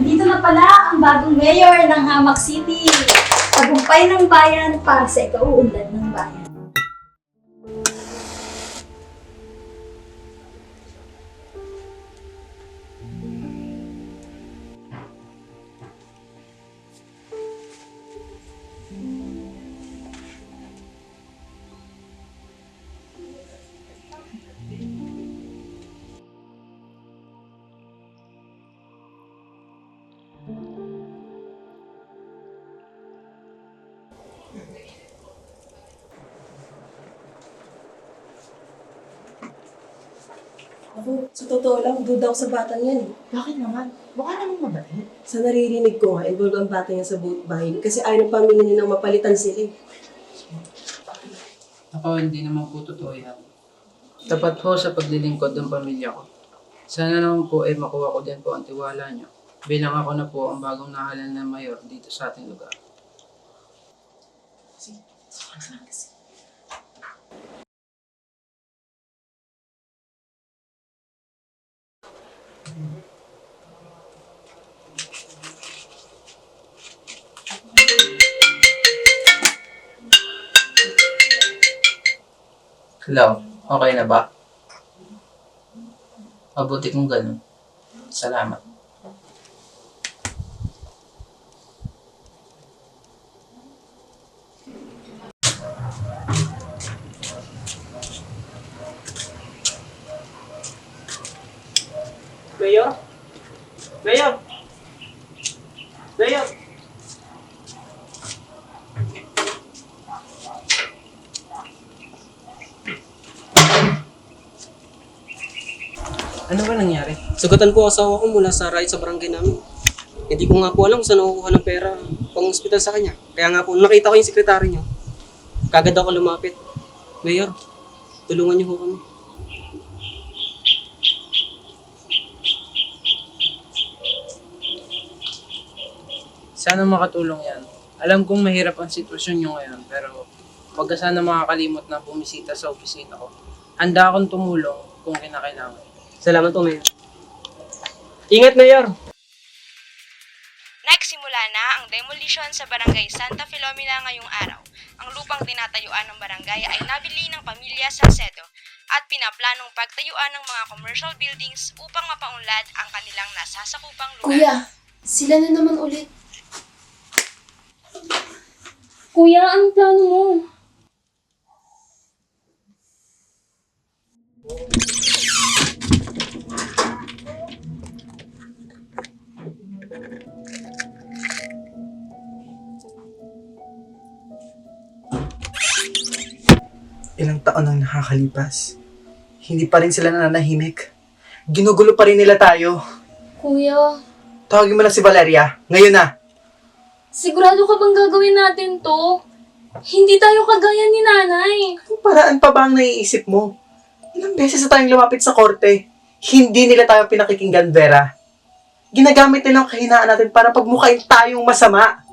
Nandito na pala ang bagong mayor ng Hamak City. Tagumpay ng bayan para sa ikauunlad ng Ako, sa totoo lang, duda ako sa batang yan. eh. Bakit naman? Baka naman mabait. Sa naririnig ko nga, involved ang bata niya sa boat bahay kasi ayaw ng pamilya niya nang mapalitan sila. eh. Ako, hindi naman po totoo yan. Tapat po sa paglilingkod ng pamilya ko. Sana naman po ay makuha ko din po ang tiwala niyo. Bilang ako na po ang bagong nahalan na mayor dito sa ating lugar. Hello, okay na ba? Mabuti kung ganun. Salamat. Mayor? Mayor? Mayor? Ano ba nangyari? Sugatan po asawa ko mula sa ride sa barangay namin. Hindi ko nga po alam saan ako kuha ng pera pang ospital sa kanya. Kaya nga po, nakita ko yung sekretary niyo. Kagad ako lumapit. Mayor, tulungan niyo po kami. Sana makatulong yan. Alam kong mahirap ang sitwasyon nyo ngayon, pero huwag ka sana makakalimot na bumisita sa opisina ko. Handa akong tumulong kung kinakailangan. Salamat po, Mayor. Ingat, Mayor! Nagsimula na ang demolition sa barangay Santa Filomena ngayong araw. Ang lupang tinatayuan ng barangay ay nabili ng pamilya Salcedo at pinaplanong pagtayuan ng mga commercial buildings upang mapaunlad ang kanilang nasasakupang lugar. Kuya, sila na naman ulit. Kuya, ang plano mo? Ilang taon ang nakakalipas. Hindi pa rin sila nananahimik. Ginugulo pa rin nila tayo. Kuya, Tawagin mo na si Valeria. Ngayon na. Sigurado ka bang gagawin natin to? Hindi tayo kagaya ni nanay. Anong paraan pa ba ang naiisip mo? Ilang beses na tayong lumapit sa korte. Hindi nila tayo pinakikinggan, Vera. Ginagamit nila ang kahinaan natin para pagmukain tayong masama.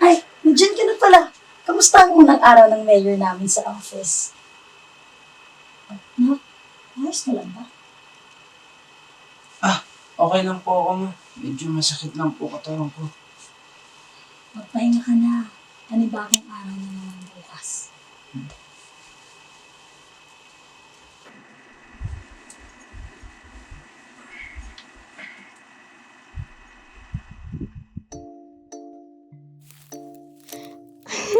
Ay, nandiyan ka na pala. Kamusta ang unang araw ng mayor namin sa office? No? Ayos na lang ba? Okay lang po ako, ma. Medyo masakit lang po katawan ko. Magpahinga ka na. Panibagong araw na naman bukas.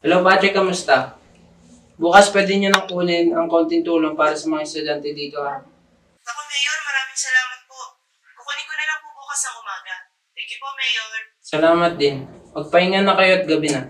Hello, Patrick, kamusta? Bukas pwede nyo nang kunin ang konting tulong para sa mga estudyante dito ha. Ako, Mayor, maraming salamat po. Kukunin ko na lang po bukas ng umaga. Thank you po, Mayor. Salamat din. Magpahinga na kayo at gabi na.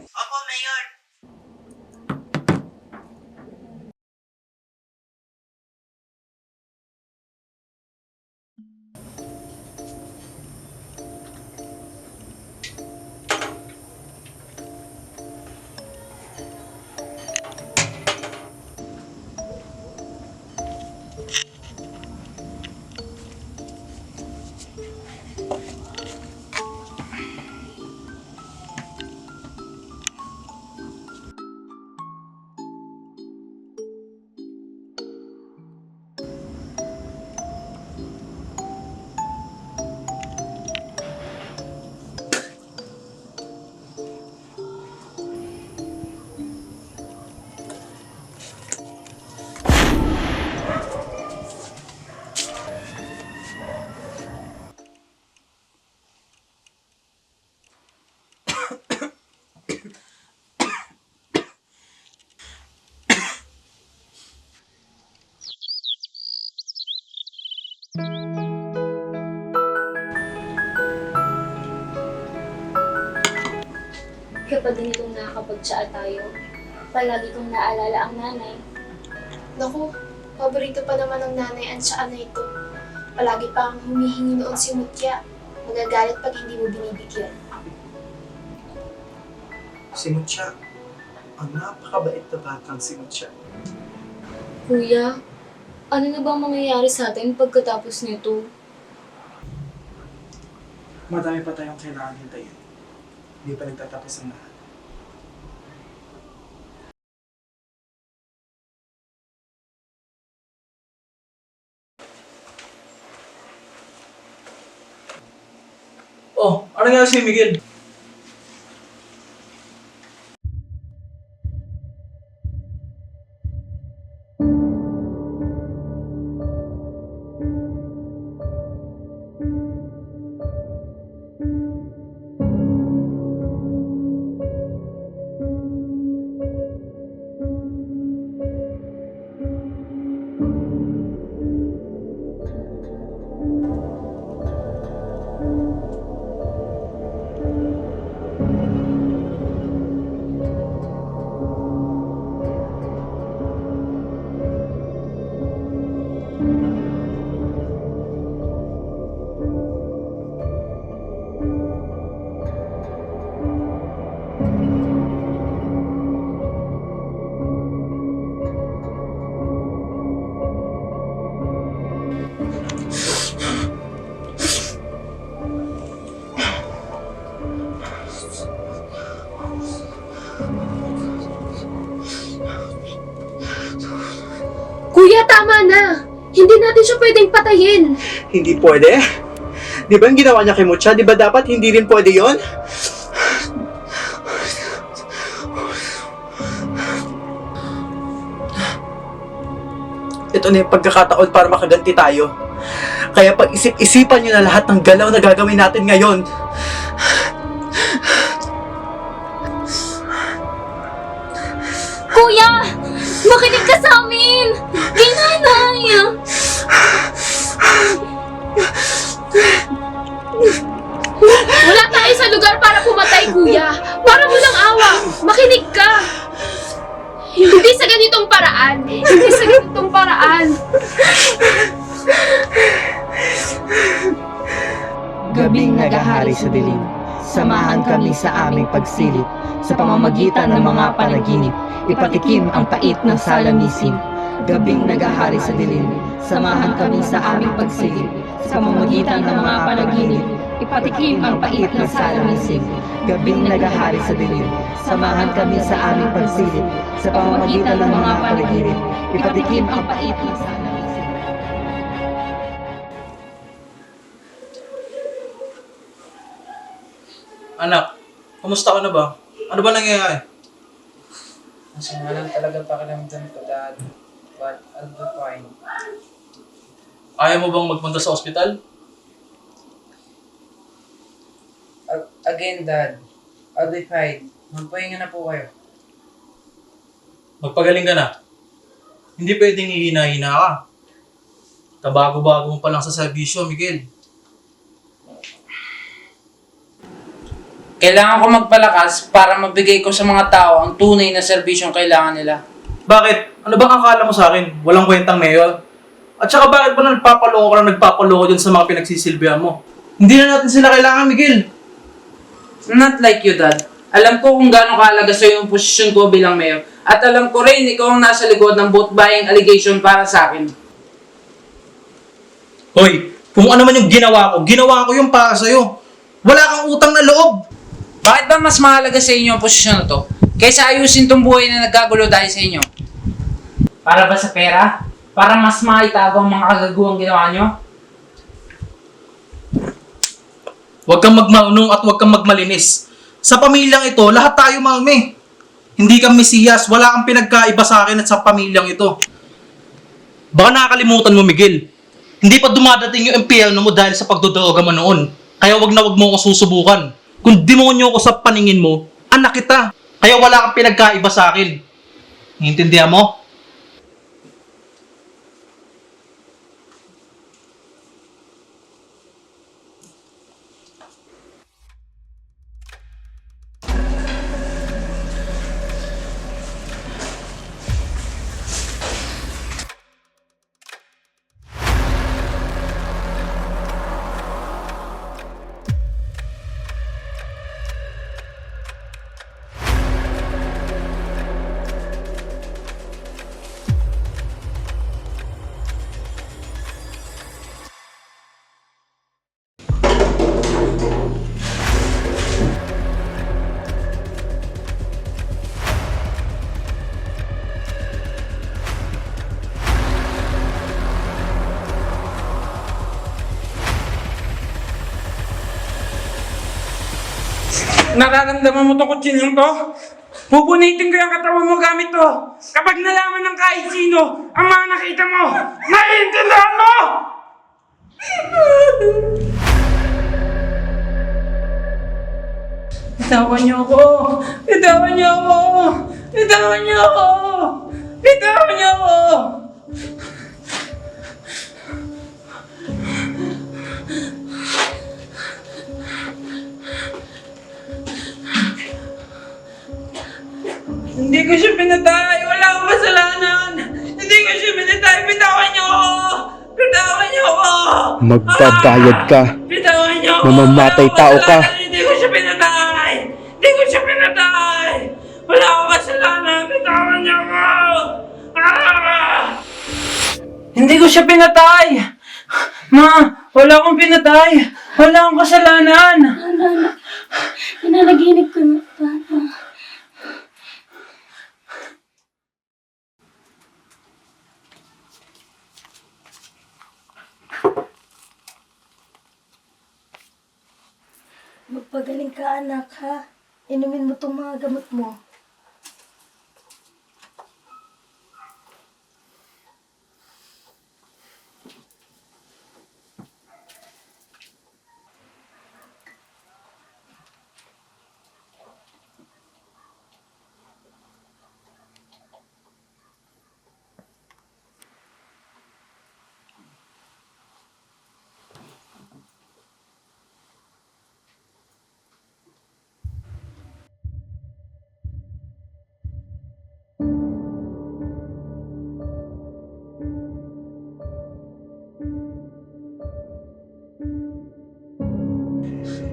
Kapag ganitong nakakapag-chat tayo, palagi kong naalala ang nanay. Naku, paborito pa naman ng nanay ang tsaa na ito. Palagi pang humihingi noon si Mutya. Magagalit pag hindi mo binibigyan. Si Mucha. Ang napakabait na batang si Mucha. Kuya, ano na bang mangyayari sa atin pagkatapos nito? Madami pa tayong kailangan hintayin. Hindi pa nagtatapos ang lahat. Ano nga si Miguel? Kuya, tama na! Hindi natin siya pwedeng patayin! Hindi pwede? Di ba yung ginawa niya kay Mucha? Di ba dapat hindi rin pwede yon? Ito na yung pagkakataon para makaganti tayo. Kaya pag-isip-isipan niyo na lahat ng galaw na gagawin natin ngayon. Kuya! Makinig ka sa amin! Di nanay! Wala tayo sa lugar para pumatay, kuya! Para mo lang awa! Makinig ka! Hindi sa ganitong paraan! Hindi sa ganitong paraan! Gabing nagahari sa dilim, samahan kami sa aming pagsilip. Sa pamamagitan ng mga panaginip, ipatikim ang pait ng salamisim. Gabing nagahari sa dilim, samahan kami sa aming pagsilip. Sa pamamagitan ng mga panaginip, ipatikim ang pait ng salamisim. Gabing nagahari sa dilim, samahan kami sa aming pagsilip. Sa pamamagitan ng mga panaginip, ipatikim ang pait ng salamisim. Anak, kumusta ka na ba? Ano ba nangyayari? Masama lang talaga pakiramdam ko, Dad. But I'll be fine. Ayaw mo bang magpunta sa ospital? A- Again, Dad. I'll be fine. Magpahinga na po kayo. Magpagaling ka na. Hindi pwedeng hihina-hina ka. Kabago-bago mo pa lang sa serbisyo, Miguel. Kailangan ko magpalakas para mabigay ko sa mga tao ang tunay na serbisyong kailangan nila. Bakit? Ano bang akala mo sa akin? Walang kwentang mayor? At saka bakit ba na nagpapaloko ka na nagpapaloko dyan sa mga pinagsisilbihan mo? Hindi na natin sila kailangan, Miguel. Not like you, Dad. Alam ko kung gaano kahalaga sa'yo yung posisyon ko bilang mayor. At alam ko rin, ikaw ang nasa likod ng vote buying allegation para sa akin. Hoy, kung ano man yung ginawa ko, ginawa ko yung para sa'yo. Wala kang utang na loob. Bakit ba mas mahalaga sa inyo ang posisyon na to? Kaysa ayusin tong buhay na nagkagulo dahil sa inyo? Para ba sa pera? Para mas maitago ang mga kagaguhang ginawa nyo? Huwag kang magmaunong at huwag kang magmalinis. Sa pamilyang ito, lahat tayo mami. Hindi kang mesiyas, wala kang pinagkaiba sa akin at sa pamilyang ito. Baka nakakalimutan mo, Miguel. Hindi pa dumadating yung impyerno mo dahil sa pagdodroga mo noon. Kaya wag na wag mo ako susubukan. Kung demonyo ko sa paningin mo, anak kita. Kaya wala kang pinagkaiba sa akin. Naiintindihan mo? Nararamdaman mo to kutsinyong to? Pupunitin ko yung katawan mo gamit to. Kapag nalaman ng kahit sino ang mga nakita mo, naiintindihan mo! Bitawan niyo ako! Bitawan niyo ako! Bitawan niyo ako! Bitawan niyo ako! Ko siya pinatay! Wala akong kasalanan! Hindi ko siya pinatay! Bitawan niyo ako! Bitawan niyo ako! Magbabayad ka. Bitawan niyo ako! Mamamatay tao ka. Hindi ko siya pinatay! Hindi ko siya pinatay! Wala akong kasalanan! Bitawan niyo ako! Ah! Hindi ko siya pinatay! Ma! Wala akong pinatay! Wala akong kasalanan! Anak, pinanaginip ko na. Magpagaling ka anak ha. Inumin mo tong mga gamot mo.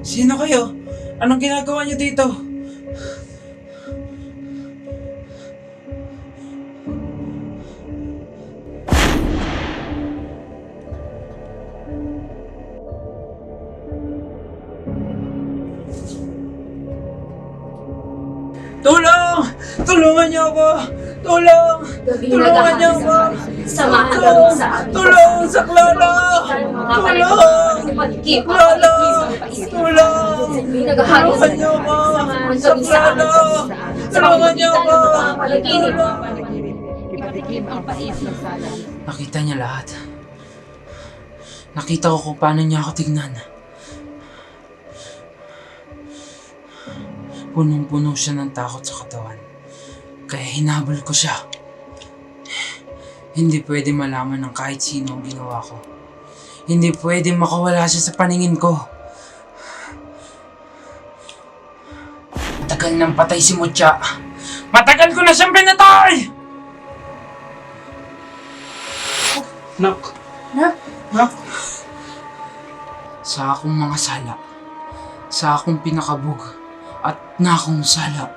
Sino kayo? Anong ginagawa niyo dito? Tulong! Tulungan niyo ako! Tulong! Tulungan niyo ako! Samahan sa amin. Tulong! Saklolo! Tulong! Saklolo! Tulong! Tulungan niyo ako! Saklolo! Tulungan niyo ako! Nakita niya lahat. Nakita ko kung paano niya ako tignan. Punong-puno siya ng takot sa katawan. Kaya hinabol ko siya. Hindi pwede malaman ng kahit sino ang ginawa ko. Hindi pwede makawala siya sa paningin ko. Matagal nang patay si Mucha. Matagal ko na siyang pinatay! Nak, Nak? nak, Sa akong mga sala. Sa akong pinakabog. At na akong sala.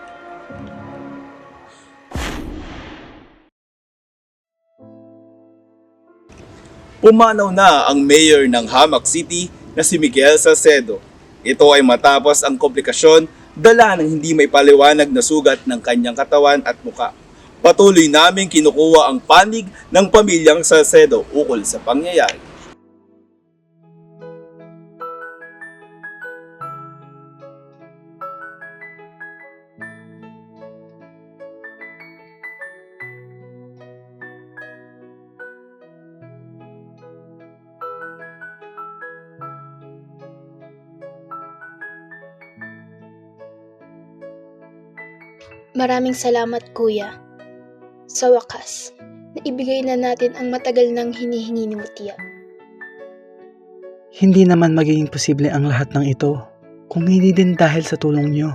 Pumanaw na ang mayor ng Hamak City na si Miguel Salcedo. Ito ay matapos ang komplikasyon dala ng hindi may paliwanag na sugat ng kanyang katawan at muka. Patuloy naming kinukuha ang panig ng pamilyang Salcedo ukol sa pangyayari. Maraming salamat kuya. Sa wakas, naibigay na natin ang matagal nang hinihingi ni Mutia. hindi naman magiging posible ang lahat ng ito kung hindi din dahil sa tulong nyo.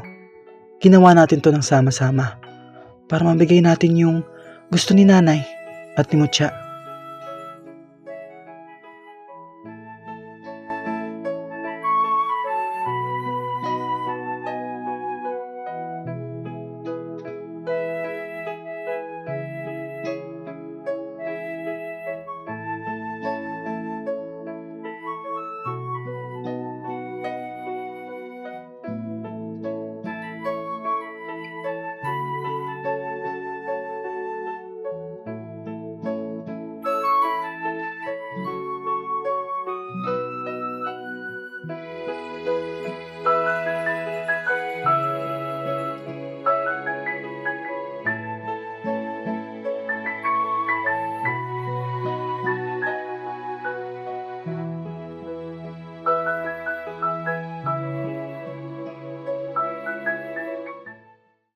Ginawa natin to ng sama-sama para mabigay natin yung gusto ni nanay at ni Mucha.